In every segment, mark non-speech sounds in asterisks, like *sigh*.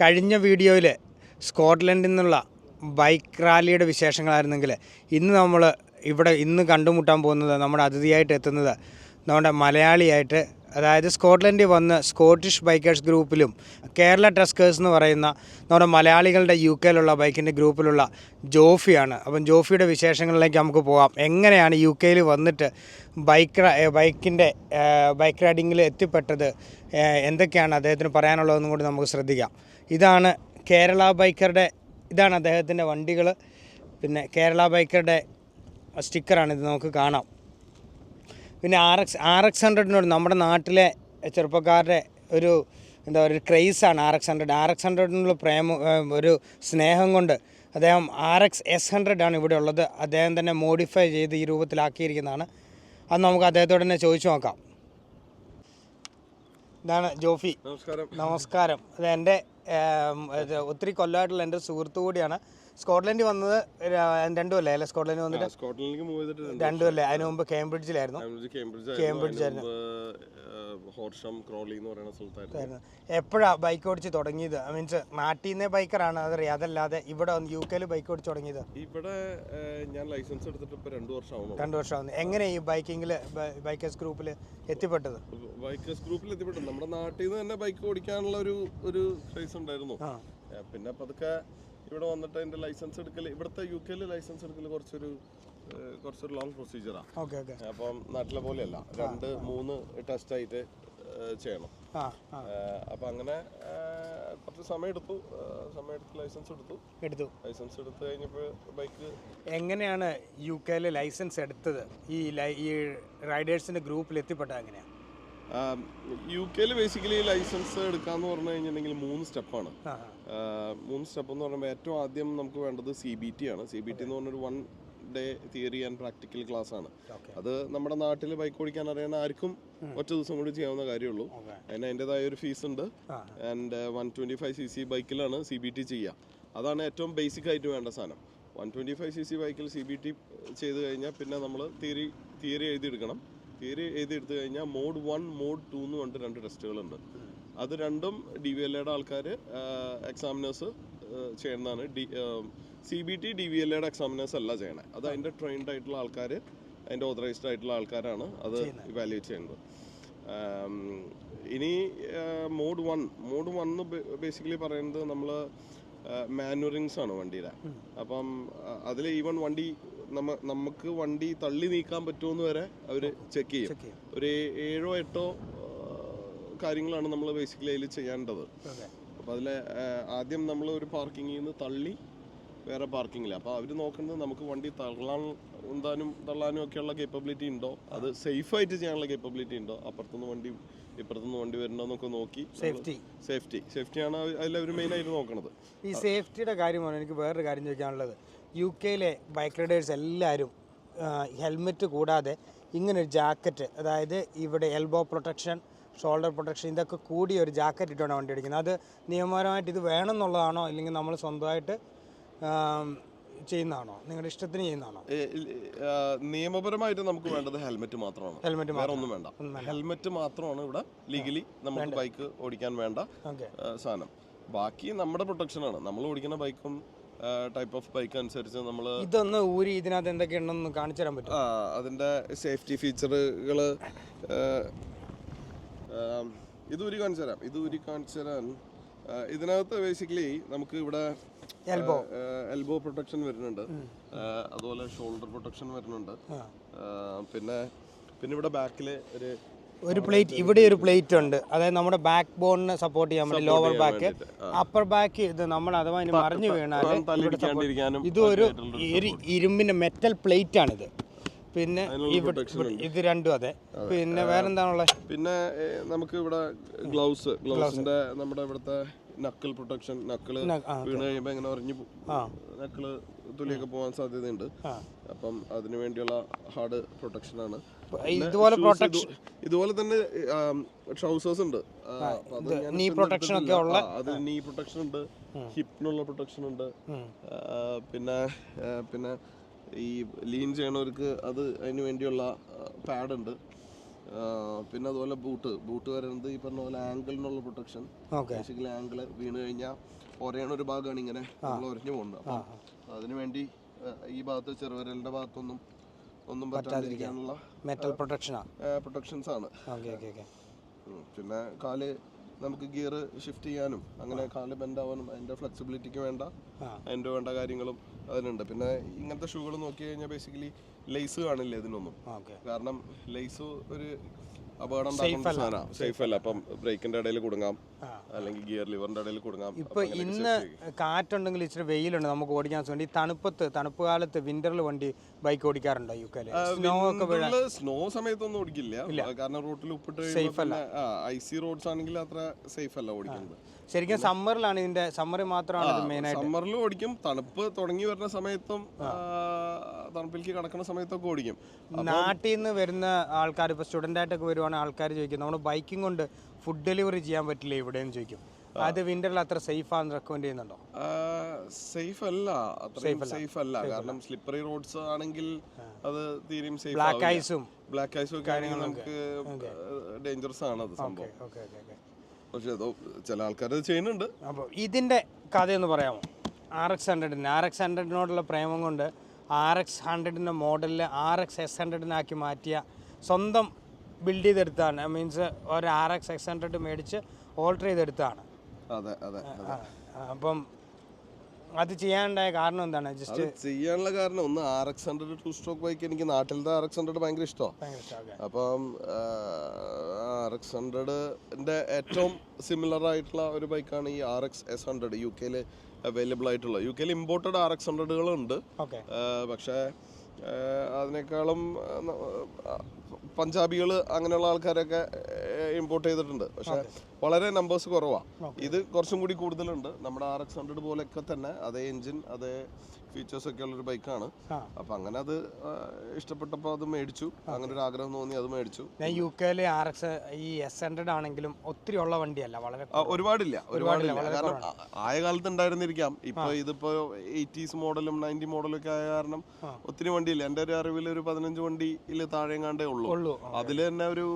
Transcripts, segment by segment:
കഴിഞ്ഞ വീഡിയോയിൽ സ്കോട്ട്ലൻഡിൽ നിന്നുള്ള ബൈക്ക് റാലിയുടെ വിശേഷങ്ങളായിരുന്നെങ്കിൽ ഇന്ന് നമ്മൾ ഇവിടെ ഇന്ന് കണ്ടുമുട്ടാൻ പോകുന്നത് നമ്മുടെ അതിഥിയായിട്ട് എത്തുന്നത് നമ്മുടെ മലയാളിയായിട്ട് അതായത് സ്കോട്ട്ലൻഡിൽ വന്ന് സ്കോട്ടിഷ് ബൈക്കേഴ്സ് ഗ്രൂപ്പിലും കേരള ട്രസ്കേഴ്സ് എന്ന് പറയുന്ന നമ്മുടെ മലയാളികളുടെ യു കെയിലുള്ള ബൈക്കിന്റെ ഗ്രൂപ്പിലുള്ള ജോഫിയാണ്. അപ്പം ജോഫിയുടെ വിശേഷങ്ങളിലേക്ക് നമുക്ക് പോകാം. എങ്ങനെയാണ് യു കെയിൽ വന്നിട്ട് ബൈക്ക് ബൈക്കിന്റെ ബൈക്ക് റൈഡിങ്ങിൽ എത്തിപ്പെട്ടത്? എന്തൊക്കെയാണ് അദ്ദേഹത്തിന് പറയാനുള്ളതെന്നും കൂടി നമുക്ക് ശ്രദ്ധിക്കാം. ഇതാണ് കേരള ബൈക്കറുടെ ഇതാണ് അദ്ദേഹത്തിന്റെ വണ്ടികൾ. പിന്നെ കേരള ബൈക്കറുടെ സ്റ്റിക്കറാണ് ഇത് നമുക്ക് കാണാം. പിന്നെ ആർ എക്സ് ആർ എക്സ് ഹൺഡ്രഡിനോട് നമ്മുടെ നാട്ടിലെ ചെറുപ്പക്കാരുടെ ഒരു എന്താ പറയുക ഒരു ക്രൈസാണ് R X hundred. R X ഹൺഡ്രഡിനുള്ള പ്രേമ ഒരു സ്നേഹം കൊണ്ട് അദ്ദേഹം ആർ എക്സ് എസ് ഹൺഡ്രഡ് ആണ് ഇവിടെ ഉള്ളത്. അദ്ദേഹം തന്നെ മോഡിഫൈ ചെയ്ത് ഈ രൂപത്തിലാക്കിയിരിക്കുന്നതാണ്. അത് നമുക്ക് അദ്ദേഹത്തോട് തന്നെ ചോദിച്ചു നോക്കാം. ഇതാണ് ജോഫി. നമസ്കാരം. നമസ്കാരം. അത് എന്റെ ഇത് ഒത്തിരി കൊല്ലമായിട്ടുള്ള എന്റെ സുഹൃത്തു കൂടിയാണ്. സ്കോട്ട്ലൻഡിൽ വന്നത് രണ്ടു കൊല്ലം അല്ലേ? സ്കോട്ട്ലൻഡിൽ വന്നിട്ട് സ്കോട്ട്ലൻഡിലേക്ക് മൂവ് ചെയ്തിട്ട് രണ്ടു കൊല്ലം അതിന് മുമ്പ് കേംബ്രിഡ്ജിലായിരുന്നു. കേംബ്രിഡ്ജ് ഹോർഷം ക്രോളി എന്ന് പറയുന്ന സ്ഥലത്തായിരുന്നു. എപ്പോഴാ ബൈക്ക് ഓടിച്ച് തുടങ്ങിയത്? മീൻസ് നാട്ടിൽ നിന്നേ ബൈക്കറാണ് അതറിയാം അതല്ലാതെ ഇവിടെ യു കെയിൽ ബൈക്ക് ഓടിച്ച് തുടങ്ങിയത്? ഇവിടെ ഞാൻ ലൈസൻസ് എടുത്തിട്ട് ഇപ്പൊ രണ്ടു വർഷമാവുന്നു. രണ്ട് ആവുന്നു എങ്ങനെ ഈ ബൈക്കിങ്ങിൽ ബൈക്കേഴ്സ് ഗ്രൂപ്പിൽ എത്തിപ്പെട്ടത്? ബൈക്കേഴ്സ് ഗ്രൂപ്പിൽ എത്തിപ്പെട്ടു. നമ്മുടെ നാട്ടിൽ നിന്ന് തന്നെ ബൈക്ക് ഓടിക്കാനുള്ള ഒരു ഒരു ക്രൈസ് ഉണ്ടായിരുന്നു. പിന്നെ പതുക്കെ ഇവിടെ വന്നിട്ട് അതിന്റെ ലൈസൻസ് എടുക്കൽ ഇവിടുത്തെ യു കെയിൽ ലൈസൻസ് എടുക്കൽ കുറച്ചൊരു കുറച്ചൊരു ലോങ് പ്രൊസീജിയറാണ് അപ്പം നാട്ടിലെ പോലെയല്ല. രണ്ട് മൂന്ന് ടെസ്റ്റ് ആയിട്ട് ചെയ്യണം. അപ്പൊ അങ്ങനെ കുറച്ച് സമയം എടുത്തു. സമയം എടുത്ത് ലൈസൻസ് എടുത്തു. എടുത്തു. ലൈസൻസ് എടുത്തു കഴിഞ്ഞപ്പോൾ ബൈക്ക് എങ്ങനെയാണ് യു കെയിൽ ലൈസൻസ് എടുത്തത്? ഈ ഈ റൈഡേഴ്സിന്റെ ഗ്രൂപ്പിൽ എത്തിപ്പെട്ടത് എങ്ങനെയാണ് യു കെയിൽ ബേസിക്കലി ലൈസൻസ് എടുക്കാന്ന് പറഞ്ഞു കഴിഞ്ഞിട്ടുണ്ടെങ്കിൽ മൂന്ന് സ്റ്റെപ്പാണ്. മൂന്ന് സ്റ്റെപ്പ് എന്ന് പറയുമ്പോൾ ഏറ്റവും ആദ്യം നമുക്ക് വേണ്ടത് സി ബി ടി ആണ്. സി ബി ടി എന്ന് പറഞ്ഞൊരു one day theory and practical class ആണ്. അത് നമ്മുടെ നാട്ടിൽ ബൈക്ക് ഓടിക്കാൻ അറിയുന്ന ആർക്കും ഒറ്റ ദിവസം കൂടി ചെയ്യാവുന്ന കാര്യമുള്ളൂ. അതിന് അതിന്റെതായ ഒരു ഫീസ് ഉണ്ട്. And one twenty five C C ബൈക്കിലാണ് C B T ചെയ്യുക. അതാണ് ഏറ്റവും ബേസിക് ആയിട്ട് വേണ്ട സാധനം. One twenty five C C ബൈക്കിൽ സി ബി ടി ചെയ്ത് കഴിഞ്ഞാൽ പിന്നെ നമ്മൾ തിയറി തിയറി എഴുതിയെടുക്കണം. തിയറി എടുത്തു കഴിഞ്ഞാൽ മോഡ് വൺ മോഡ് ടു എന്ന് പറഞ്ഞിട്ട് രണ്ട് ടെസ്റ്റുകളുണ്ട്. അത് രണ്ടും ഡി വി എൽ എയുടെ ആൾക്കാർ എക്സാമിനേഴ്സ് ചെയ്യുന്നതാണ്. D C B T D V L എയുടെ എക്സാമിനേഴ്സ് അല്ല ചെയ്യണത് അത് അതിന്റെ ട്രെയിൻഡ് ആയിട്ടുള്ള ആൾക്കാർ അതിന്റെ ഓതറൈസ്ഡ് ആയിട്ടുള്ള ആൾക്കാരാണ് അത് ഇവാലുവേറ്റ് ചെയ്യുന്നത്. ഇനി mode one mode one basically പറയുന്നത് നമ്മൾ മാനുവറിങ്സ് ആണ് വണ്ടിയുടെ. അപ്പം അതിൽ ഈവൻ വണ്ടി നമ്മ നമുക്ക് വണ്ടി തള്ളി നീക്കാൻ പറ്റുമെന്ന് വരെ അവർ ചെക്ക് ചെയ്യും. ഒരു ഏഴോ എട്ടോ കാര്യങ്ങളാണ് നമ്മൾ ബേസിക്കലി അതിൽ ചെയ്യേണ്ടത്. അപ്പം അപ്പോൾ അതിൽ ആദ്യം നമ്മൾ ഒരു പാർക്കിങ്ങിൽ നിന്ന് തള്ളി വേറെ പാർക്കിങ്ങില്ല അപ്പോൾ അവർ നോക്കുന്നത് നമുക്ക് വണ്ടി തള്ളാൻ ഉണ്ടാനും തള്ളാനും ഒക്കെയുള്ള കേപ്പബിലിറ്റി ഉണ്ടോ? അത് സേഫ് സേഫായിട്ട് ചെയ്യാനുള്ള കേപ്പബിലിറ്റി ഉണ്ടോ? അപ്പുറത്തുനിന്ന് വണ്ടി ഇപ്പുറത്തുനിന്ന് വണ്ടി വരണോ എന്നൊക്കെ നോക്കി സേഫ്റ്റി സേഫ്റ്റി സേഫ്റ്റിയാണ് അതിൽ അവർ മെയിനായിട്ട് നോക്കുന്നത് ഈ സേഫ്റ്റിയുടെ കാര്യമാണ് എനിക്ക് വേറൊരു കാര്യം ചോദിക്കാനുള്ളത്. യു കെയിലെ ബൈക്ക് റൈഡേഴ്സ് എല്ലാവരും ഹെൽമെറ്റ് കൂടാതെ ഇങ്ങനെ ഒരു ജാക്കറ്റ് അതായത് ഇവിടെ എൽബോ പ്രൊട്ടക്ഷൻ ഷോൾഡർ പ്രൊട്ടക്ഷൻ ഇതൊക്കെ കൂടി ഒരു ജാക്കറ്റ് ഇട്ടാണ് വണ്ടി ഓടിക്കുന്നത്. അത് നിയമപരമായിട്ട് ഇത് വേണം എന്നുള്ളതാണോ അല്ലെങ്കിൽ നമ്മൾ സ്വന്തമായിട്ട് ചെയ്യുന്നതാണോ? നിങ്ങളുടെ ഇഷ്ടത്തിന് ചെയ്യുന്നതാണോ? നിയമപരമായിട്ട് നമുക്ക് വേണ്ടത് ഹെൽമെറ്റ് മാത്രമാണ്. ഹെൽമെറ്റ് വേറെ ഒന്നും വേണ്ട. ഹെൽമെറ്റ് മാത്രമാണ് ഇവിടെ ലീഗലി നമുക്ക് ബൈക്ക് ഓടിക്കാൻ വേണ്ട സാധനം. ബാക്കി നമ്മുടെ പ്രൊട്ടക്ഷനാണ് നമ്മൾ ഓടിക്കുന്ന ബൈക്കും ടൈപ്പ് ഓഫ് ബൈക്ക് അനുസരിച്ച് നമ്മൾ ഇതൊന്ന് ഊരി ഇതിനകത്ത് എന്തൊക്കെയുണ്ടെന്ന് കാണിച്ചു തരാൻ പറ്റും ആ അതിന്റെ സേഫ്റ്റി ഫീച്ചറുകൾ ഇത് ഊരി കാണിച്ചു തരാം. ഇത് ഊരി കാണിച്ചു തരാൻ ഇതിനകത്ത് ബേസിക്കലി നമുക്ക് ഇവിടെ എൽബോ എൽബോ പ്രൊട്ടക്ഷൻ വരുന്നുണ്ട്. അതുപോലെ ഷോൾഡർ പ്രൊട്ടക്ഷൻ വരുന്നുണ്ട്. പിന്നെ പിന്നെ ഇവിടെ ബാക്കിൽ ഒരു ഒരു പ്ലേറ്റ് ഇവിടെ ഒരു പ്ലേറ്റ് ഉണ്ട്. അതായത് നമ്മുടെ ബാക്ക് ബോണിനെ സപ്പോർട്ട് ചെയ്യാൻ വേണ്ടി ലോവർ ബാക്ക് അപ്പർ ബാക്ക് ഇത് നമ്മൾ അഥവാ ഇനി മറിഞ്ഞു വീണാൽ ഇത് ഒരു ഇരുമ്പിന്റെ മെറ്റൽ പ്ലേറ്റ് ആണിത്. പിന്നെ ഇത് രണ്ടും അതെ. പിന്നെ വേറെന്താണുള്ളത് പിന്നെ നമുക്ക് ഇവിടെ ഗ്ലൗസ് ഗ്ലൗസിന്റെ നമ്മുടെ ഇവിടുത്തെ നക്കിൾ പ്രൊട്ടക്ഷൻ നക്കിൾ വീണ് കഴിയുമ്പോ ഇങ്ങനെ ഉറഞ്ഞു നക്കൾ നക്കിൾ തുലിയൊക്കെ പോകാൻ സാധ്യതയുണ്ട്. അപ്പം അതിനു വേണ്ടിയുള്ള ഹാർഡ് പ്രൊട്ടക്ഷൻ ആണ്. ഇതുപോലെ പ്രൊട്ടക്ഷൻ ഇതുപോലെ തന്നെ ട്രൗസേഴ്സ് ഉണ്ട്. നീ പ്രൊട്ടക്ഷൻ ഒക്കെ ഉള്ള അത് നീ പ്രൊട്ടക്ഷൻ ഉണ്ട്. ഹിപ്പിനുള്ള പ്രൊട്ടക്ഷൻ ഉണ്ട്. പിന്നെ പിന്നെ ഈ ലീൻ ചെയ്യണവർക്ക് അത് അതിന് വേണ്ടിയുള്ള പാഡ് ഉണ്ട്. പിന്നെ അതുപോലെ ബൂട്ട് ബൂട്ട് വരുന്നത് ഈ പറഞ്ഞ പോലെ ആംഗിളിനുള്ള പ്രൊട്ടക്ഷൻ ബേസിക്കലി ആംഗിൾ വീണ് കഴിഞ്ഞാൽ ഒരേണ ഒരു ഭാഗമാണ് ഇങ്ങനെ നമ്മൾ ഒരഞ്ഞു പോകുന്നത് അപ്പം അതിനു വേണ്ടി ഈ ഭാഗത്ത് ചെറുവിരലിന്റെ ഭാഗത്തൊന്നും ഒന്നും പറ്റാതിരിക്കാനുള്ള മെറ്റൽ പ്രൊട്ടക്ഷനാ പ്രൊട്ടക്ഷൻസ് ആണ്. Okay okay okay. പിന്നെ കാൽ നമുക്ക് ഗിയർ ഷിഫ്റ്റ് ചെയ്യാനും അങ്ങനെ കാൽ ബെൻഡ് ആവാനും അതിന്റെ ഫ്ലെക്സിബിലിറ്റിക്ക് വേണ്ട. അതിന്റെ വേണ്ട കാര്യങ്ങളും അതിനുണ്ട്. പിന്നെ ഇങ്ങനത്തെ ഷൂകൾ നോക്കി കഴിഞ്ഞാൽ ബേസിക്കലി ലേസ് കാണില്ല ഇതിനൊന്നും? കാരണം ലേസ് ഒരു അപകടം സേഫ് അല്ല. അപ്പം ബ്രേക്കിന്റെ ഇടയിൽ കുടുങ്ങാം. അല്ലെങ്കിൽ ഗിയർ ലിവറിന്റെ ഇടയിൽ കുടുങ്ങാം. ഇപ്പൊ ഇന്ന് കാറ്റുണ്ടെങ്കിൽ ഇച്ചിരി വെയിലുണ്ട്. നമുക്ക് ഓടിക്കാൻ വേണ്ടി തണുപ്പത്ത് തണുപ്പ് കാലത്ത് വിന്ററിൽ വണ്ടി ബൈക്ക് ഓടിക്കാറുണ്ടോ യു കെയിൽ സ്നോ ഒക്കെ സ്നോ സമയത്തൊന്നും ഓടിക്കില്ല. കാരണം റോട്ടിൽ ഉപ്പിട്ട് ഐ സി റോഡ്സ് ആണെങ്കിൽ അത്ര സേഫ് അല്ല ഓടിക്കുന്നത്. ശരിക്കും സമ്മറിലാണ് ഇതിന്റെ സമ്മറിൽ മാത്രമാണ് ഇത് മെയിൻ ആയിട്ട്. സമ്മറിൽ ഓടിക്കും. തണുപ്പ് തുടങ്ങി വരുന്ന സമയത്തും തണുപ്പിലേക്ക് കടക്കുന്ന സമയത്തൊക്കെ ഓടിക്കും. നാട്ടിൽ നിന്ന് വരുന്ന ആൾക്കാർ ഇപ്പോൾ സ്റ്റുഡന്റ് ആയിട്ടൊക്കെ വരുവാണെങ്കിൽ ആൾക്കാർ ചോദിക്കും നമ്മൾ ബൈക്കിംഗ് കൊണ്ട് ഫുഡ് ഡെലിവറി ചെയ്യാൻ പറ്റില്ല ഇവിടെയെന്ന് ചോദിക്കും. അത് വിന്ററിൽ അത്ര സേഫ് ആണെന്ന് റെക്കമെൻഡ് ചെയ്യുന്നുണ്ടോ? സേഫ് അല്ല. അത്രയും സേഫ് അല്ല. കാരണം സ്ലിപ്പറി റോഡ്സ് ആണെങ്കിൽ അത് തീരെയും സേഫ് ബ്ലാക്ക് ഐസും ബ്ലാക്ക് ഐസും ആണെങ്കിൽ നമുക്ക് ഡേഞ്ചറസ് ആണ് അത് സംഭവം. പക്ഷെ അതോ ചില ആൾക്കാർ അത് ചെയ്യുന്നുണ്ട്. അപ്പോൾ ഇതിന്റെ കഥയൊന്ന് പറയാമോ? ആർ എക്സ് ഹൺഡ്രഡിന് ആർ എക്സ് ഹൺഡ്രഡിനോടുള്ള പ്രേമം കൊണ്ട് ആർ എക്സ് ഹൺഡ്രഡിന്റെ മോഡലിൽ ആർ എക്സ് എസ് ഹൺഡ്രഡിനാക്കി മാറ്റിയ സ്വന്തം ബിൽഡ് ചെയ്തെടുത്താണ് മീൻസ് ഒരു ആർ എക്സ് എക്സ് ഹൺഡ്രഡ് മേടിച്ച് ഓൾട്ടർ ചെയ്തെടുത്താണ് അതെ അതെ അപ്പം അത് ചെയ്യാനുണ്ടായ കാരണം എന്താണ്? ജസ്റ്റ് ചെയ്യാനുള്ള കാരണം ഒന്ന് R X hundred two stroke bike എനിക്ക് നാട്ടിലത്തെ ആർ എക്സ് ഹൺഡ്രഡ് ഭയങ്കര ഇഷ്ടമാണ് അപ്പം ആർ എക്സ് ഹൺഡ്രഡിന്റെ ഏറ്റവും സിമിലർ ആയിട്ടുള്ള ഒരു ബൈക്കാണ് ഈ R X S hundred U കെയിൽ അവൈലബിൾ ആയിട്ടുള്ള യു കെയിൽ ഇമ്പോർട്ടഡ് ആർ എക്സ് ഹൺഡ്രഡുകളുണ്ട് പക്ഷേ അതിനേക്കാളും പഞ്ചാബികൾ അങ്ങനെയുള്ള ആൾക്കാരൊക്കെ ഇമ്പോർട്ട് ചെയ്തിട്ടുണ്ട്. പക്ഷെ വളരെ നമ്പേഴ്സ് കുറവാണ് ഇത് കുറച്ചും കൂടി കൂടുതലുണ്ട്. നമ്മുടെ ആർ എക്സ് ഹൺഡ്രഡ് പോലെയൊക്കെ തന്നെ അതേ എഞ്ചിൻ അതേ ഫീച്ചേഴ്സ് ഒക്കെ ഉള്ളൊരു ബൈക്കാണ് അപ്പൊ അങ്ങനെ അത് ഇഷ്ടപ്പെട്ടപ്പോൾ അത് മേടിച്ചു. അങ്ങനെ ഒരു ആഗ്രഹം തോന്നി അത് മേടിച്ചു. ഞാൻ യു കെയിലെ ആർ എക്സ് ഈ എസ് ഹൺഡ്രഡ് ആണെങ്കിലും ഒത്തിരി ഉള്ള വണ്ടിയല്ല വളരെ ഒരുപാടില്ല. ഒരുപാടില്ല കാരണം ആയ കാലത്ത് ഉണ്ടായിരുന്നിരിക്കാം. ഇപ്പൊ ഇതിപ്പോ എയ്റ്റീസ് മോഡലും നയന്റി മോഡലും ഒക്കെ ആയ കാരണം ഒത്തിരി വണ്ടിയില്ല. എന്റെ ഒരു അറിവിൽ ഒരു പതിനഞ്ച് വണ്ടിയിൽ താഴെങ്ങാണ്ടേ ഉള്ളൂ. അതിൽ തന്നെ ഒരു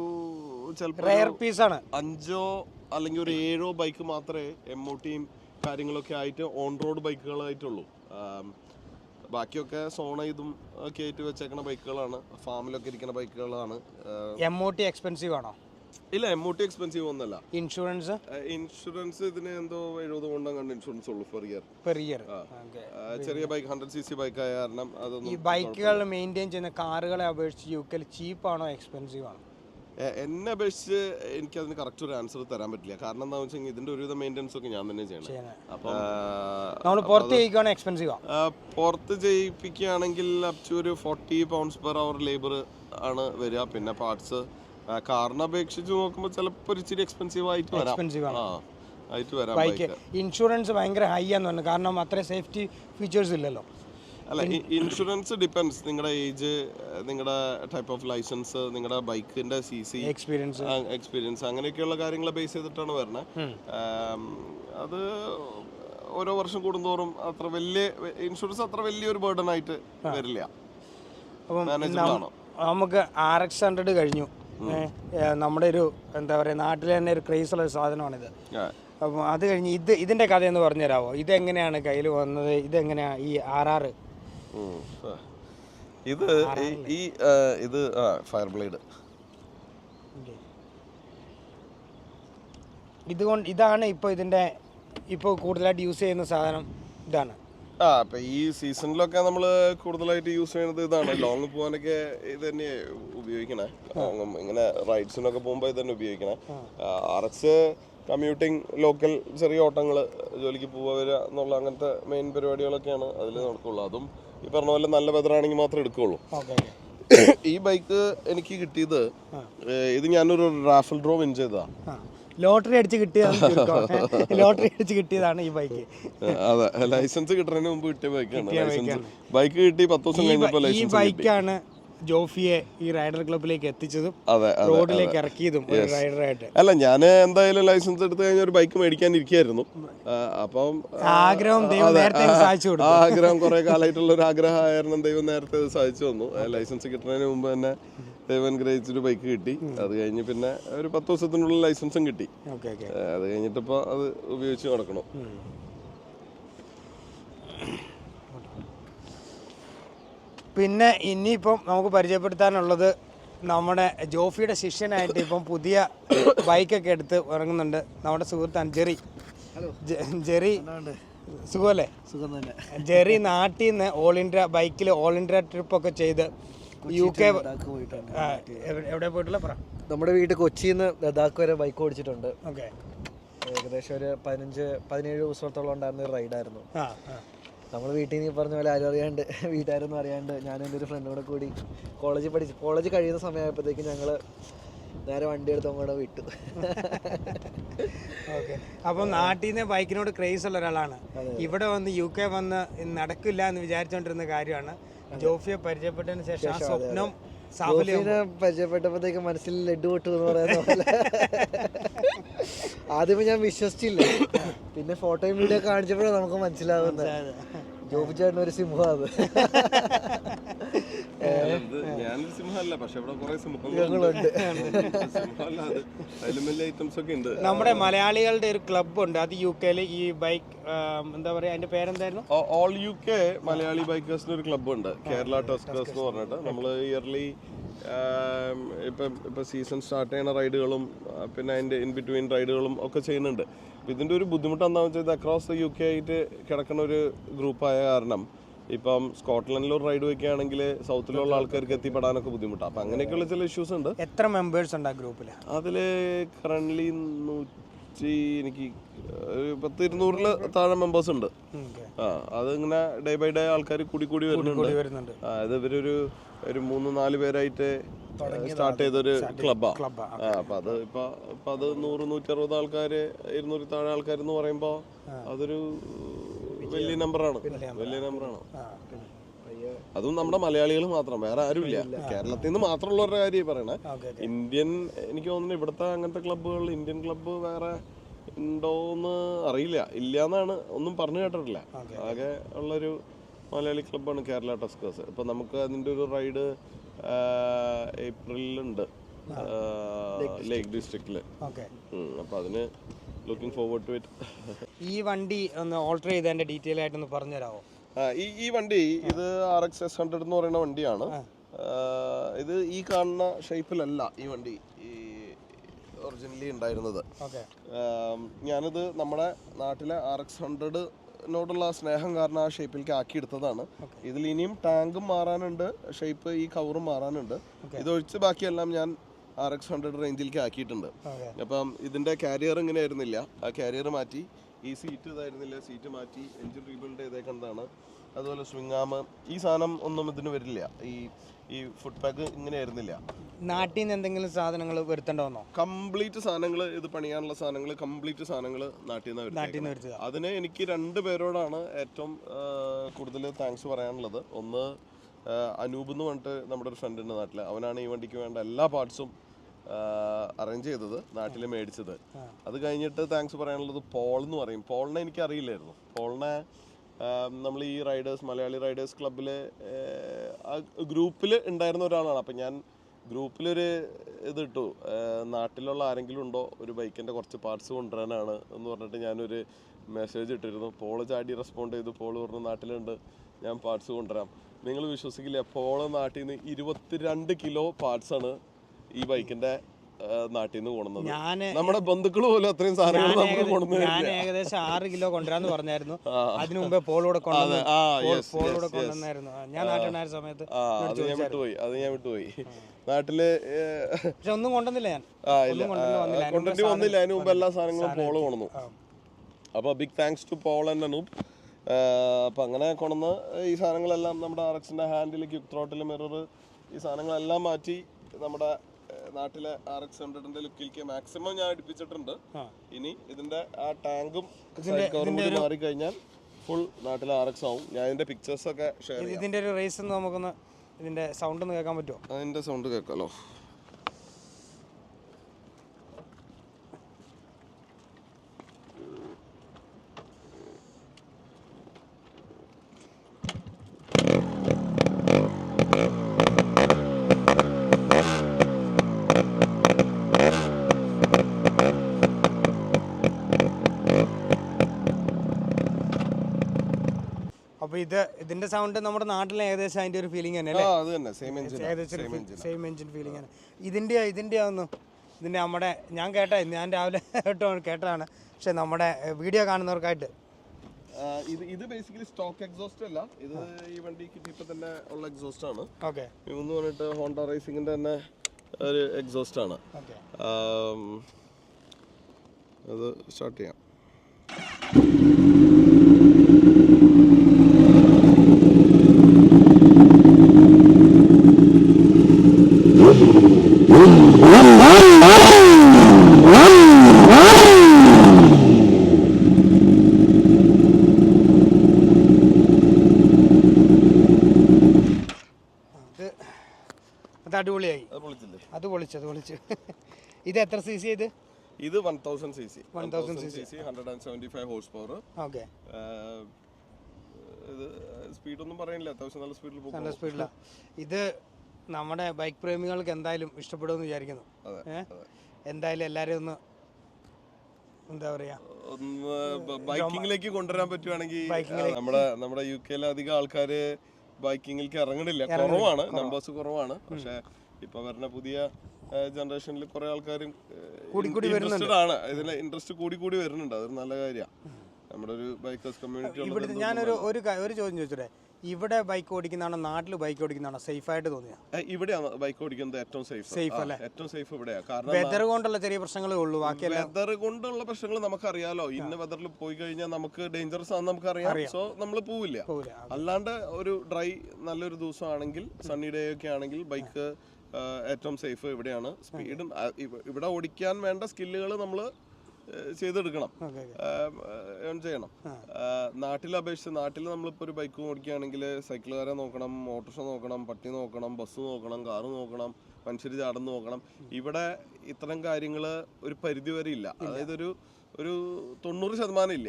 ചിലപ്പോൾ പീസ് ആണ്. അഞ്ചോ അല്ലെങ്കിൽ ഒരു ഏഴോ ബൈക്ക് മാത്രമേ എം ഒ ടിയും കാര്യങ്ങളൊക്കെ ആയിട്ട് ഓൺ റോഡ് ബൈക്കുകളായിട്ടുള്ളൂ ബാക്കിയൊക്കെ സോണ ഇതും ഒക്കെ ആയിട്ട് വെച്ചേക്കണ ബൈക്കുകളാണ് ഫാമിലൊക്കെ ഇരിക്കുന്ന ബൈക്കുകളാണ് MOT M O T expensive ആണോ? ഇല്ല എം ഒ ടി എക്സ്പെൻസീവ് ഒന്നല്ല. ഇൻഷുറൻസ് ഇൻഷുറൻസ് ഇതിന് എന്തോ എഴുപത് കൊണ്ടാണ് കണ്ട് ഇൻഷുറൻസ് ഉള്ളൂ പെർ ഇയർ പെർ ഇയർ ചെറിയ bike hundred C C bike ആയ കാരണം ഈ അതൊന്നും ബൈക്കുകൾ മെയിന്റെയിൻ ചെയ്യുന്ന കാറുകളെ അപേക്ഷിച്ച് യു കെയിൽ ചീപ്പാണോ എക്സ്പെൻസീവ് ആണോ? എന്നെ അപേക്ഷിച്ച് എനിക്ക് അതിന് കറക്റ്റ് ഒരു ആൻസർ തരാൻ പറ്റില്ല. കാരണം എന്താ വെച്ചാൽ ഇതിന്റെ ഒരുവിധ മെയിന്റെനൻസ് ഒക്കെ ഞാൻ തന്നെ ചെയ്യണം. അപ്പോൾ നമ്മൾ പുറത്ത് എക്സ്പെൻസീവ് ചെയ്യിപ്പിക്കുകയാണെങ്കിൽ അപ് ടു ഒരു forty pounds per hour labour ആണ് വരിക. പിന്നെ പാർട്സ് കാറിനെ അപേക്ഷിച്ച് നോക്കുമ്പോൾ ചിലപ്പോൾ ഇച്ചിരി എക്സ്പെൻസീവ് ആയിട്ട് വരാം. ആ ആയിട്ട് വരാം ബൈക്ക് ഇൻഷുറൻസ് ഭയങ്കര ഹൈ ആണെന്ന് പറഞ്ഞു. കാരണം അത്രയും സേഫ്റ്റി ഫീച്ചേഴ്സ് ഇല്ലല്ലോ. അല്ല ഇൻഷുറൻസ് ഡിപ്പെൻസ് നിങ്ങളുടെ ഏജ് നിങ്ങളുടെ ടൈപ്പ് ഓഫ് ലൈസൻസ് നിങ്ങളുടെ ബൈക്കിന്റെ സി സി എക്സ്പീരിയൻസ് എക്സ്പീരിയൻസ് അങ്ങനെയൊക്കെയുള്ള കാര്യങ്ങളെ ബേസ് ചെയ്തിട്ടാണ് വരുന്നത് അത് ഓരോ വർഷം കൂടുന്തോറും അത്ര വലിയ ഇൻഷുറൻസ് അത്ര വലിയൊരു ബേർഡൻ ആയിട്ട് വരില്ല. നമുക്ക് ആർ എക്സ് ഹൺഡ്രഡ് കഴിഞ്ഞു. നമ്മുടെ ഒരു എന്താ പറയുക നാട്ടിലെ തന്നെ ഒരു ക്രേസ് ഉള്ള ഒരു സാധനമാണിത്. അപ്പം അത് കഴിഞ്ഞ് ഇത് ഇതിന്റെ കഥ എന്ന് പറഞ്ഞു തരാമോ ഇതെങ്ങനെയാണ് കയ്യിൽ വന്നത്? ഇതെങ്ങനെയാണ് ഈ ആർ ആർ ഉം. ആ. ഇത് ഈ- ഇത് ആ, ഫയർ ബ്ലേഡ് ഇതുകൊണ്ട് ഇതാണ് ഇപ്പോൾ ഇതിന്റെ ഇപ്പോൾ കൂടുതലായിട്ട് യൂസ് ചെയ്യുന്ന സാധനം ഇതാണ്. ആ അപ്പൊ ഈ സീസണിലൊക്കെ നമ്മൾ കൂടുതലായിട്ട് യൂസ് ചെയ്യുന്നത് ഇതാണ്. ലോങ് പോകാനൊക്കെ ഇത് തന്നെ ഉപയോഗിക്കണേ. ഇങ്ങനെ റൈഡ്സിനൊക്കെ പോകുമ്പോൾ ഇത് തന്നെ ഉപയോഗിക്കണേ. ആർ എക്സ് കമ്മ്യൂട്ടിങ് ലോക്കൽ ചെറിയ ഓട്ടങ്ങൾ ജോലിക്ക് പോവുക വരിക എന്നുള്ള അങ്ങനത്തെ മെയിൻ പരിപാടികളൊക്കെയാണ് അതിൽ നടക്കുള്ളൂ. അതും ഈ പറഞ്ഞ പോലെ നല്ല വെതർ ആണെങ്കിൽ മാത്രമേ എടുക്കുകയുള്ളൂ. *coughs* ഈ ബൈക്ക് എനിക്ക് കിട്ടിയത് ഇത് ഞാനൊരു റാഫൽ ഡ്രോ വിൻ ചെയ്തതാ. ലോട്ടറി അടിച്ച് കിട്ടിയതാണ് *laughs* ലോട്ടറി അടിച്ച് കിട്ടിയതാണ് ഈ ബൈക്ക് അതെ. ലൈസൻസ് കിട്ടുന്നതിന് മുമ്പ് കിട്ടിയ ബൈക്കാണ് ബൈക്ക് കിട്ടി പത്ത് ദിവസം കഴിഞ്ഞപ്പോൾ ഈ ലൈസൻസ് കിട്ടി. ബൈക്കാണ് ജോഫിയെ ഈ റൈഡർ ക്ലബിലേക്ക് എത്തിച്ചതും റോഡിലേക്ക് ഇറക്കിയതും ഒരു റൈഡറായിട്ട് അല്ല ഞാൻ എന്തായാലും ലൈസൻസ് എടുത്തു കഴിഞ്ഞ ഒരു ബൈക്ക് മേടിക്കാൻ ഇരിക്കായിരുന്നു അപ്പം ആഗ്രഹം ദൈവം നേരത്തെ സാധിച്ചു കൊടുത്തു. ആഗ്രഹം കുറെ കാലമായിട്ടുള്ള ഒരു ആഗ്രഹമായിരുന്നു. ദൈവം നേരത്തെ അത് സാധിച്ചു തന്നു. ലൈസൻസ് കിട്ടുന്നതിന് മുമ്പ് തന്നെ ദൈവം ഗ്രഹിച്ചൊരു ബൈക്ക് കിട്ടി. അത് കഴിഞ്ഞ് പിന്നെ ഒരു പത്ത് ദിവസത്തിനുള്ളിൽ ലൈസൻസും കിട്ടി. അത് കഴിഞ്ഞിട്ടിപ്പോൾ അത് ഉപയോഗിച്ച് നടക്കണം. പിന്നെ ഇനിയിപ്പം നമുക്ക് പരിചയപ്പെടുത്താനുള്ളത് നമ്മുടെ ജോഫിയുടെ ശിഷ്യനായിട്ട് ഇപ്പം പുതിയ ബൈക്കൊക്കെ എടുത്ത് ഇറങ്ങുന്നുണ്ട്. നമ്മുടെ സുഹൃത്താണ് ജെറി. ജെറി. സുഖമല്ലേ? സുഖം തന്നെ. ജെറി നാട്ടിൽ നിന്ന് ഓൾ ഇന്ത്യ ബൈക്കിൽ ഓൾ ഇന്ത്യ ട്രിപ്പൊക്കെ ചെയ്ത് യു കെ എവിടെ- പോയിട്ടുള്ള പറ. നമ്മുടെ വീട്ടിൽ കൊച്ചിയിൽ നിന്ന് ലഡാക്ക് വരെ ബൈക്ക് ഓടിച്ചിട്ടുണ്ട്. ഓക്കെ. ഏകദേശം ഒരു പതിനഞ്ച് പതിനേഴ് ദിവസത്തോളം ഉണ്ടായിരുന്ന ഒരു റൈഡായിരുന്നു. നമ്മൾ വീട്ടിൽ നിന്ന് പറഞ്ഞ പോലെ ആരും അറിയാണ്ട് വീട്ടുകാരൊന്നും അറിയാണ്ട് ഞാനും എന്റെ ഒരു ഫ്രണ്ടും കൂടെ കൂടി കോളേജിൽ പഠിച്ച് കോളേജ് കഴിയുന്ന സമയമായപ്പോഴത്തേക്കും ഞങ്ങൾ നേരെ വണ്ടി എടുത്ത് അങ്ങോട്ട് വിട്ടു. ഓക്കെ അപ്പം നാട്ടിൽ നിന്ന് ബൈക്കിനോട് ക്രേസ് ഉള്ള ഒരാളാണ്. ഇവിടെ വന്ന് യു കെ വന്ന് നടക്കില്ല എന്ന് വിചാരിച്ചുകൊണ്ടിരുന്ന കാര്യമാണ്. ജോഫിയെ പരിചയപ്പെട്ടതിന് ശേഷം ആ സ്വപ്നം സാഫല്യം പരിചയപ്പെട്ടപ്പോഴത്തേക്ക് മനസ്സിൽ ലഡു പൊട്ടു എന്ന് പറയുന്ന പോലെ. ആദ്യമേ ഞാൻ വിശ്വസിച്ചില്ല? പിന്നെ ഫോട്ടോയും വീഡിയോ കാണിച്ചപ്പോഴാണ് നമുക്ക് മനസ്സിലാവുന്നത്. ജോബി ചേട്ടൻ ഒരു സിംഹമാണ് ഞാനൊരു സിംഹമല്ല പക്ഷെ ഇവിടെ കുറെ സിംഹങ്ങളുണ്ട്. അതിലും വലിയ ഐറ്റംസ് ഒക്കെ ഉണ്ട്. നമ്മുടെ മലയാളികളുടെ ഒരു ക്ലബ് ഉണ്ട് അത് യു കെയിൽ ഈ ബൈക്ക് എന്താ പറയാ അതിന്റെ പേരെന്തായിരുന്നു? ഓൾ യു കെ മലയാളി ബൈക്കേഴ്സിന് ഒരു ക്ലബ്ബ് ഉണ്ട് കേരള ടസ്കേഴ്സ് എന്ന് പറഞ്ഞിട്ട്. നമ്മൾ ഇയർലി ഇപ്പം ഇപ്പം സീസൺ സ്റ്റാർട്ട് ചെയ്യുന്ന റൈഡുകളും പിന്നെ അതിന്റെ ഇൻ ബിറ്റ്വീൻ റൈഡുകളും ഒക്കെ ചെയ്യുന്നുണ്ട്. ഇതിന്റെ ഇതിന്റെ ഒരു ബുദ്ധിമുട്ട് എന്താണെന്ന് വെച്ചാൽ ഇത് അക്രോസ് യു കെ ആയിട്ട് കിടക്കുന്ന ഒരു ഗ്രൂപ്പായ കാരണം ഇപ്പം സ്കോട്ട്ലൻഡിൽ ഒരു റൈഡ് വെക്കുകയാണെങ്കിൽ സൗത്തിലുള്ള ആൾക്കാർക്ക് എത്തിപ്പെടാനൊക്കെ ബുദ്ധിമുട്ടാണ് അപ്പം അങ്ങനെയൊക്കെയുള്ള ചില ഇഷ്യൂസ് ഉണ്ട്. എത്ര മെമ്പേഴ്സ് ഉണ്ട് ആ ഗ്രൂപ്പിൽ അതിൽ കറന്റ്ലി നൂറ്റി എനിക്ക് ഒരു പത്ത് ഇരുന്നൂറിൽ താഴെ മെമ്പേഴ്സ് ഉണ്ട്. ആ അതിങ്ങനെ ഡേ ബൈ ഡേ ആൾക്കാർ കൂടി കൂടി വരുന്നുണ്ട്. അതായത് ഇവരൊരു ഒരു മൂന്ന് നാല് പേരായിട്ട് സ്റ്റാർട്ട് ചെയ്തൊരു ക്ലബ്ബാ ക്ലബ്ബാ ആ. അപ്പൊ അത് ഇപ്പൊ ഇപ്പൊ അത് നൂറ് നൂറ്റി അറുപത് ആൾക്കാര് ഇരുന്നൂറ്റി താഴെ ആൾക്കാർ എന്ന് പറയുമ്പോ അതൊരു വലിയ നമ്പറാണ് വലിയ നമ്പറാണ് അതും നമ്മുടെ മലയാളികൾ മാത്രം വേറെ ആരുമില്ല. കേരളത്തിൽ നിന്ന് മാത്രമുള്ളവരുടെ കാര്യം പറയണേ. ഇന്ത്യൻ എനിക്ക് തോന്നുന്നു ഇവിടുത്തെ അങ്ങനത്തെ ക്ലബ്ബുകൾ ഇന്ത്യൻ ക്ലബ്ബ് വേറെ ഉണ്ടോന്ന് അറിയില്ല. ഇല്ല എന്നാണ് ഒന്നും പറഞ്ഞു കേട്ടിട്ടില്ല. ആകെ ഉള്ളൊരു മലയാളി ക്ലബ്ബാണ് കേരള ടസ്കേഴ്സ്. ഇപ്പൊ നമുക്ക് അതിന്റെ ഒരു റൈഡ് ഏപ്രിലുണ്ട് ലേക്ക് ഡിസ്ട്രിക്റ്റിൽ അപ്പൊ അതിന് ലുക്കിംഗ് ഫോർവേഡ് ടു ഇറ്റ് ഈ വണ്ടി ഒന്ന് ഓൾട്ടർ ചെയ്തതിന്റെ ഡീറ്റെയിൽ ആയിട്ടൊന്ന് പറഞ്ഞു തരാമോ ഈ ഈ വണ്ടി ഇത് ആർ എക്സ് എസ് ഹൺഡ്രഡ് എന്ന് പറയുന്ന വണ്ടിയാണ്. ഇത് ഈ കാണുന്ന ഷേപ്പിലല്ല ഈ വണ്ടി ഈ ഒറിജിനലി ഉണ്ടായിരുന്നത്. ഞാനിത് നമ്മുടെ നാട്ടിലെ ആർ എക്സ് ഹൺഡ്രഡ് ോടുള്ള സ്നേഹം കാരണം ആ ഷേപ്പിലേക്ക് ആക്കിയെടുത്തതാണ്. ഇതിൽ ഇനിയും ടാങ്കും മാറാനുണ്ട് ഷേപ്പ് ഈ കവറും മാറാനുണ്ട്. ഇതൊഴിച്ച് ബാക്കിയെല്ലാം ഞാൻ ആർ എക്സ് ഹൺഡ്രഡ് റേഞ്ചിലേക്ക് ആക്കിയിട്ടുണ്ട്. അപ്പം ഇതിന്റെ കാരിയർ ഇങ്ങനെ ആയിരുന്നില്ല ആ കാരിയർ മാറ്റി ഈ സീറ്റ് ഇതായിരുന്നില്ല. സീറ്റ് മാറ്റി എഞ്ചിൻ റീബിൽഡ് ചെയ്തേക്കുന്നതാണ്. അതുപോലെ സ്വിംഗ് ആം ഈ സാധനം ഒന്നും ഇതിന് വരില്ല. ഈ ഈ ഫുഡ് പാക്ക് ഇങ്ങനെ ആയിരുന്നില്ല നാട്ടിൽ നിന്ന് എന്തെങ്കിലും സാധനങ്ങൾ വരുത്തേണ്ട വന്നോ കംപ്ലീറ്റ് സാധനങ്ങൾ ഇത് പണിയാനുള്ള സാധനങ്ങൾ കംപ്ലീറ്റ് സാധനങ്ങൾ നാട്ടിൽ നിന്ന് നാട്ടിൽ നിന്ന് വരുത്തുക അതിന് എനിക്ക് രണ്ട് പേരോടാണ് ഏറ്റവും കൂടുതൽ താങ്ക്സ് പറയാനുള്ളത്. ഒന്ന് അനൂപ് എന്ന് പറഞ്ഞിട്ട് നമ്മുടെ ഒരു ഫ്രണ്ട് ഉണ്ട് നാട്ടിൽ അവനാണ് ഈ വണ്ടിക്ക് വേണ്ട എല്ലാ പാർട്സും അറേഞ്ച് ചെയ്തത് നാട്ടിൽ മേടിച്ചത്. അത് കഴിഞ്ഞിട്ട് താങ്ക്സ് പറയാനുള്ളത് പോൾ എന്ന് പറയും. പോളിനെ എനിക്ക് അറിയില്ലായിരുന്നു പോളിനെ നമ്മൾ ഈ റൈഡേഴ്സ് മലയാളി റൈഡേഴ്സ് ക്ലബിൽ ആ ഗ്രൂപ്പിൽ ഉണ്ടായിരുന്ന ഒരാളാണ്. അപ്പം ഞാൻ ഗ്രൂപ്പിലൊരു ഇത് ഇട്ടു നാട്ടിലുള്ള ആരെങ്കിലും ഉണ്ടോ ഒരു ബൈക്കിന്റെ കുറച്ച് പാർട്സ് കൊണ്ടുവരാനാണ് എന്ന് പറഞ്ഞിട്ട് ഞാനൊരു മെസ്സേജ് ഇട്ടിരുന്നു. പോൾ ചാടി റെസ്പോണ്ട് ചെയ്തു. പോൾ പറഞ്ഞു നാട്ടിലുണ്ട്. ഞാൻ പാർട്സ് കൊണ്ടുവരാം. നിങ്ങൾ വിശ്വസിക്കില്ല എപ്പോഴും നാട്ടിൽ നിന്ന് ഇരുപത്തിരണ്ട് കിലോ പാർട്സാണ് ഈ ബൈക്കിന്റെ നാട്ടിൽ നിന്ന് കൊണ്ടുവന്നത് നമ്മുടെ ബന്ധുക്കൾ പോലും അത്രയും സാധനങ്ങൾ ഞാൻ നമുക്ക് കൊണ്ടുവന്നു ഞാൻ ഏകദേശം ആറ് കിലോ കൊണ്ടുവരാന്ന് പറഞ്ഞായിരുന്നു. അതിനു മുമ്പേ പോളൂടെ. കൊണ്ടുവന്നായിരുന്നു. ഞാൻ നാട്ടിലുണ്ടായിരുന്ന സമയത്ത് അത് ഞാൻ വിട്ടുപോയി അത് ഞാൻ വിട്ടുപോയി. നാട്ടിൽ പക്ഷെ ഒന്നും കൊണ്ടുവന്നില്ല ഞാൻ. കൊണ്ടുവന്നില്ല. അതിന് മുമ്പ് എല്ലാ സാധനങ്ങളും പോൾ കൊണ്ടുവന്നു. അപ്പൊ big thanks to Paul and Anoop അപ്പം അങ്ങനെ കൊണ്ടുവന്ന് ഈ സാധനങ്ങളെല്ലാം നമ്മുടെ ആർ എക്സിന്റെ ഹാൻഡിൽ ക്യുക്ക് ത്രോട്ടിൽ മിറർ ഈ സാധനങ്ങളെല്ലാം മാറ്റി നമ്മുടെ നാട്ടിലെ ആർ എക്സ് ഹൺഡ്രഡിന്റെ ലുക്കിലേക്ക് മാക്സിമം ഞാൻ അടുപ്പിച്ചിട്ടുണ്ട്. ഇനി ഇതിന്റെ ആ ടാങ്കും കവറും കൂടി മാറിക്കഴിഞ്ഞാൽ ഫുൾ നാട്ടിലെ ആർ എക്സ് ആവും. ഞാൻ പിക്ചേഴ്സ് ഒക്കെ ഷെയർ ഇതിന്റെ ഒരു റേസ് നമുക്കൊന്ന് ഇതിന്റെ സൗണ്ട് ഒന്ന് കേൾക്കാൻ പറ്റുമോ? അതിന്റെ സൗണ്ട് കേൾക്കാമല്ലോ ഇത് ഇതിന്റെ സൗണ്ട് നമ്മുടെ നാട്ടിലെ ഏകദേശം അതിന്റെ ഒരു ഫീലിംഗ് തന്നെ അല്ലേ? അത് തന്നെ. സെയിം എഞ്ചിൻ ഏകദേശം സെയിം എഞ്ചിൻ ഫീലിംഗ് ആണ്. ഇതിന്റെ ഇതിന്റെ ആവുന്നു ഇതിന്റെ നമ്മുടെ ഞാൻ കേട്ട ഞാൻ രാവിലെ *laughs* കേട്ടോ കേട്ടതാണ്. പക്ഷെ നമ്മുടെ വീഡിയോ കാണുന്നവർക്കായിട്ട്. ഇത് ഇത് ബേസിക്കലി സ്റ്റോക്ക് എക്സോസ്റ്റ് അല്ല. ഇത് ഈ വണ്ടിക്ക് ഇപ്പൊ തന്നെ ഉള്ള എക്സോസ്റ്റ് ആണ്. ഓക്കെ എന്ന് പറഞ്ഞിട്ട് ഹോണ്ട റേസിംഗിന്റെ തന്നെ ഒരു എക്സോസ്റ്റ് ആണ്. അത് സ്റ്റാർട്ട് ചെയ്യാം അത് അത് അടിപൊളിയായി അത് പൊളിച്ചില്ലേ അത് പൊളിച്ചു അത് പൊളിച്ചു ഇത് എത്ര സി സി ഇത് ഇത് one thousand C C 1000 C C hundred and seventy five horse power okay ഇത് സ്പീഡൊന്നും പറയുന്നില്ല അത്യാവശ്യം നല്ല സ്പീഡിൽ പോകും. നല്ല സ്പീഡിലാണ് ഇത് നമ്മുടെ ബൈക്ക് പ്രേമികൾക്ക് എന്തായാലും ഇഷ്ടപ്പെടുമെന്ന് വിചാരിക്കുന്നു. എന്തായാലും എല്ലാവരും ഒന്ന് എന്താ പറയാ? ബൈക്കിങ്ങിലേക്ക് കൊണ്ടുവരാൻ പറ്റുവാണെങ്കിൽ നമ്മുടെ നമ്മുടെ യു കെയിലെ അധികം ആൾക്കാര് ബൈക്കിങ്ങിലേക്ക് ഇറങ്ങണില്ല. കുറവാണ്. നമ്പേഴ്സ് കുറവാണ്. പക്ഷെ ഇപ്പൊ വരുന്ന പുതിയ ജനറേഷനിൽ കുറെ ആൾക്കാരും ഇൻട്രസ്റ്റഡ് ആണ്. ഇതിൽ ഇൻട്രസ്റ്റ് കൂടി കൂടി വരുന്നുണ്ട്. അതൊരു നല്ല കാര്യമാണ് നമ്മുടെ ഒരു ബൈക്കേഴ്സ് കമ്മ്യൂണിറ്റി ഞാനൊരു ഒരു ഒരു ചോദ്യം ചോദിച്ചോട്ടെ? ഇവിടെ ബൈക്ക് ഓടിക്കുന്നതാണോ നാട്ടിൽ ബൈക്ക് ഓടിക്കുന്നതാണോ സേഫ് ആയിട്ട് തോന്നിയത്. ഇവിടെയാണ് ബൈക്ക് ഓടിക്കുന്നത് ഏറ്റവും സേഫ് സേഫ് അല്ലേ? ഏറ്റവും സേഫ് ഇവിടെയാണ് കാരണം വെതർ കൊണ്ടുള്ള ചെറിയ പ്രശ്നങ്ങളേ ഉള്ളൂ ബാക്കി വെതർ കൊണ്ടുള്ള പ്രശ്നങ്ങൾ നമുക്കറിയാലോ. ഇന്ന വെതറിൽ പോയി കഴിഞ്ഞാൽ നമുക്ക് ഡേഞ്ചറസ് ആണെന്ന് നമുക്കറിയാം. സോ നമ്മൾ പോവില്ല. അല്ലാണ്ട് ഒരു ഡ്രൈ നല്ലൊരു ദിവസമാണെങ്കിൽ സണ്ണി ഡേ ഒക്കെ ആണെങ്കിൽ ബൈക്ക് ഏറ്റവും സേഫ് ഇവിടെയാണ്. സ്പീഡും ഇവിടെ ഓടിക്കാൻ വേണ്ട സ്കില്ലുകൾ നമ്മൾ ചെയ്തെടുക്കണം. ഏൺ ചെയ്യണം. നാട്ടിൽ അപേക്ഷിച്ച് നാട്ടിൽ നമ്മളിപ്പോൾ ഒരു ബൈക്ക് ഓടിക്കുകയാണെങ്കിൽ സൈക്കിളുകാരെ നോക്കണം ഓട്ടോറിക്ഷ നോക്കണം പട്ടി നോക്കണം ബസ് നോക്കണം കാറ് നോക്കണം മനുഷ്യർ ചാടന്ന് നോക്കണം. ഇവിടെ ഇത്തരം കാര്യങ്ങൾ ഒരു പരിധി വരെ ഇല്ല. അതായത് ഒരു ഒരു തൊണ്ണൂറ് ശതമാനം ഇല്ല.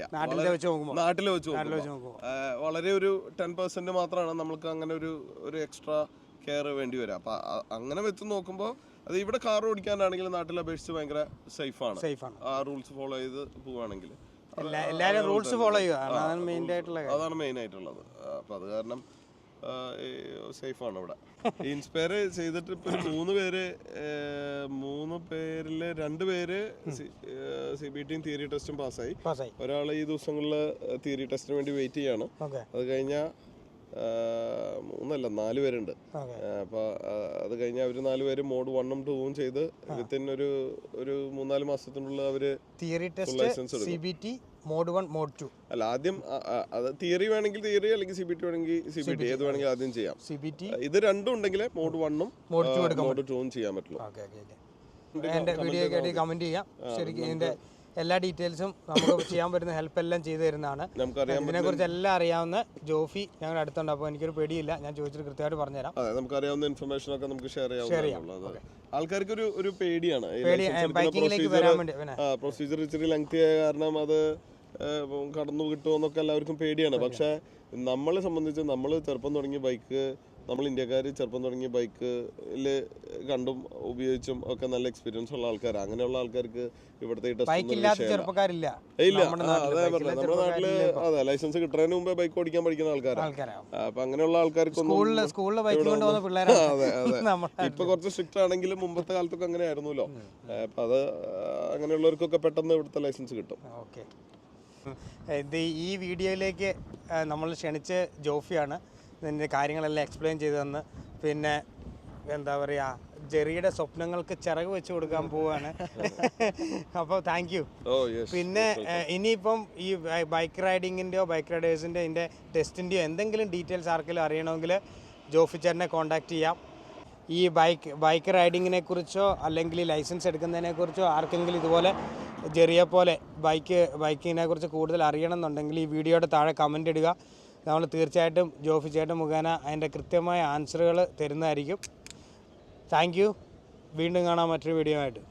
നാട്ടിലെ വെച്ച് നോക്കുമ്പോൾ വളരെ ഒരു ടെൻ പെർസെന്റ് മാത്രമാണ് നമ്മൾക്ക് അങ്ങനെ ഒരു ഒരു എക്സ്ട്രാ കെയർ വേണ്ടി വരിക അപ്പൊ അങ്ങനെ വെച്ച് നോക്കുമ്പോൾ അത് ഇവിടെ കാർ ഓടിക്കാനാണെങ്കിൽ നാട്ടിൽ അപേക്ഷിച്ച് ഭയങ്കര സേഫാണ്. സേഫ് ആണ് ആ റൂൾസ് ഫോളോ ചെയ്ത് പോവുകയാണെങ്കിൽ എല്ലാ എല്ലാവരും റൂൾസ് ഫോളോ ചെയ്യുക. അതാണ് മെയിൻ ആയിട്ടുള്ള അതാണ് മെയിൻ ആയിട്ടുള്ളത്. അപ്പോൾ അപ്പൊ അത് കാരണം സേഫാണ് ഇവിടെ. *laughs* ഇൻസ്പയർ ചെയ്തിട്ട് ഇപ്പൊ മൂന്ന് പേര് മൂന്ന് പേരിൽ രണ്ട് പേര് സി ബി ടിയും തിയറി ടെസ്റ്റും പാസ്സായി. ഒരാൾ ഈ ദിവസങ്ങളിൽ തിയറി ടെസ്റ്റിന് വേണ്ടി വെയിറ്റ് ചെയ്യാണ്. അത് കഴിഞ്ഞാൽ മൂന്നല്ല നാല് പേരുണ്ട്. അപ്പോൾ അത് കഴിഞ്ഞ് അവർ നാല് പേര് മോഡ് വണ്ണും ടൂവും ചെയ്ത് വിത്തിൻ ഒരു ഒരു മൂന്നാൽ മാസത്തിനുള്ളിൽ അവർ theory test C B T mode one mode two. അല്ല ആദ്യം അത് തിയറി വേണമെങ്കിൽ തിയറി അല്ലെങ്കിൽ സി ബി ടി വേണമെങ്കിൽ സി ബി ടി. ഏത് വേണമെങ്കിൽ ആദ്യം ചെയ്യാം. C B T. ഇത് രണ്ടും ഉണ്ടെങ്കിൽ മോഡ് വണ്ണും മോഡ് ടൂവും ചെയ്യാൻ പറ്റുള്ളൂ. എന്റെ വീഡിയോ കമന്റ് ചെയ്യാം. ശരിക്കും ഇതിന്റെ എല്ലാ ഡീറ്റെയിൽസും നമുക്ക് ചെയ്യാൻ പറ്റുന്ന ഹെൽപ്പ് എല്ലാം ചെയ്തു തരുന്നതാണ്. ഇതിനെക്കുറിച്ച് എല്ലാം അറിയാവുന്ന ജോഫി ഞങ്ങളുടെ അടുത്തുണ്ട്. അപ്പോൾ എനിക്കൊരു പേടിയില്ല. ഞാൻ ചോദിച്ചിട്ട് കൃത്യമായിട്ട് പറഞ്ഞുതരാം. നമുക്കറിയാവുന്ന ഇൻഫർമേഷൻ ഒക്കെ നമുക്ക് ഷെയർ ചെയ്യാവുന്നതാണ് ആൾക്കാർക്ക് ഒരു ഒരു പേടിയാണ്. പ്രൊസീജിയർ ഇച്ചിരി ലെങ്തി ആയ കാരണം അത് കടന്നു കിട്ടുമോ എന്നൊക്കെ എല്ലാവർക്കും പേടിയാണ്. പക്ഷെ നമ്മളെ സംബന്ധിച്ച് നമ്മൾ ചെറുപ്പം തുടങ്ങിയ ബൈക്ക് നമ്മൾ ഇന്ത്യക്കാർ ചെറുപ്പം തുടങ്ങിയ ബൈക്കിൽ കണ്ടും ഉപയോഗിച്ചും ഒക്കെ നല്ല എക്സ്പീരിയൻസ് ഉള്ള ആൾക്കാരാണ് അങ്ങനെയുള്ള ആൾക്കാർക്ക് ഇവിടുത്തെ ചെറുപ്പക്കാരില്ല. ഇല്ല. നമ്മുടെ നാട്ടിൽ പറഞ്ഞത്. നമ്മുടെ നാട്ടിൽ അതെ ലൈസൻസ് കിട്ടുന്നതിന് മുമ്പേ ബൈക്ക് ഓടിക്കാൻ പഠിക്കുന്ന ആൾക്കാരാണ് അപ്പൊ അങ്ങനെയുള്ള ആൾക്കാർക്ക് അതെ അതെ. ഇപ്പൊ കുറച്ച് സ്ട്രിക്റ്റ് ആണെങ്കിലും മുമ്പത്തെ കാലത്തൊക്കെ അങ്ങനെ ആയിരുന്നല്ലോ അപ്പൊ അത് അങ്ങനെയുള്ളവർക്കൊക്കെ പെട്ടെന്ന് ഇവിടുത്തെ ലൈസൻസ് കിട്ടും. ഈ വീഡിയോയിലേക്ക് നമ്മൾ ക്ഷണിച്ച് ജോഫിയാണ്. ഇതിന്റെ കാര്യങ്ങളെല്ലാം എക്സ്പ്ലെയിൻ ചെയ്തു തന്ന്. പിന്നെ എന്താ പറയുക ജെറിയുടെ സ്വപ്നങ്ങൾക്ക് ചിറക് വെച്ച് കൊടുക്കാൻ പോവാണ്. അപ്പോൾ താങ്ക് യു പിന്നെ ഇനിയിപ്പം ഈ ബൈക്ക് റൈഡിങ്ങിന്റെയോ ബൈക്ക് റൈഡേഴ്സിന്റെ ഇതിന്റെ ടെസ്റ്റിന്റെയോ എന്തെങ്കിലും ഡീറ്റെയിൽസ് ആർക്കെങ്കിലും അറിയണമെങ്കിൽ ജോഫി ചേട്ടനെ കോൺടാക്ട് ചെയ്യാം. ഈ ബൈക്ക് ബൈക്ക് റൈഡിങ്ങിനെ കുറിച്ചോ അല്ലെങ്കിൽ ലൈസൻസ് എടുക്കുന്നതിനെ കുറിച്ചോ ആർക്കെങ്കിലും ഇതുപോലെ ജെറിയെ പോലെ ബൈക്ക് ബൈക്കിനെ കുറിച്ച് കൂടുതൽ അറിയണമെന്നുണ്ടെങ്കിൽ ഈ വീഡിയോയുടെ താഴെ കമന്റ് ഇടുക. നമ്മൾ തീർച്ചയായിട്ടും ജോഫി ചേട്ടൻ മുഖേന അതിന്റെ കൃത്യമായ ആൻസറുകൾ തരുന്നതായിരിക്കും. താങ്ക് വീണ്ടും കാണാം മറ്റൊരു വീഡിയോ ആയിട്ട്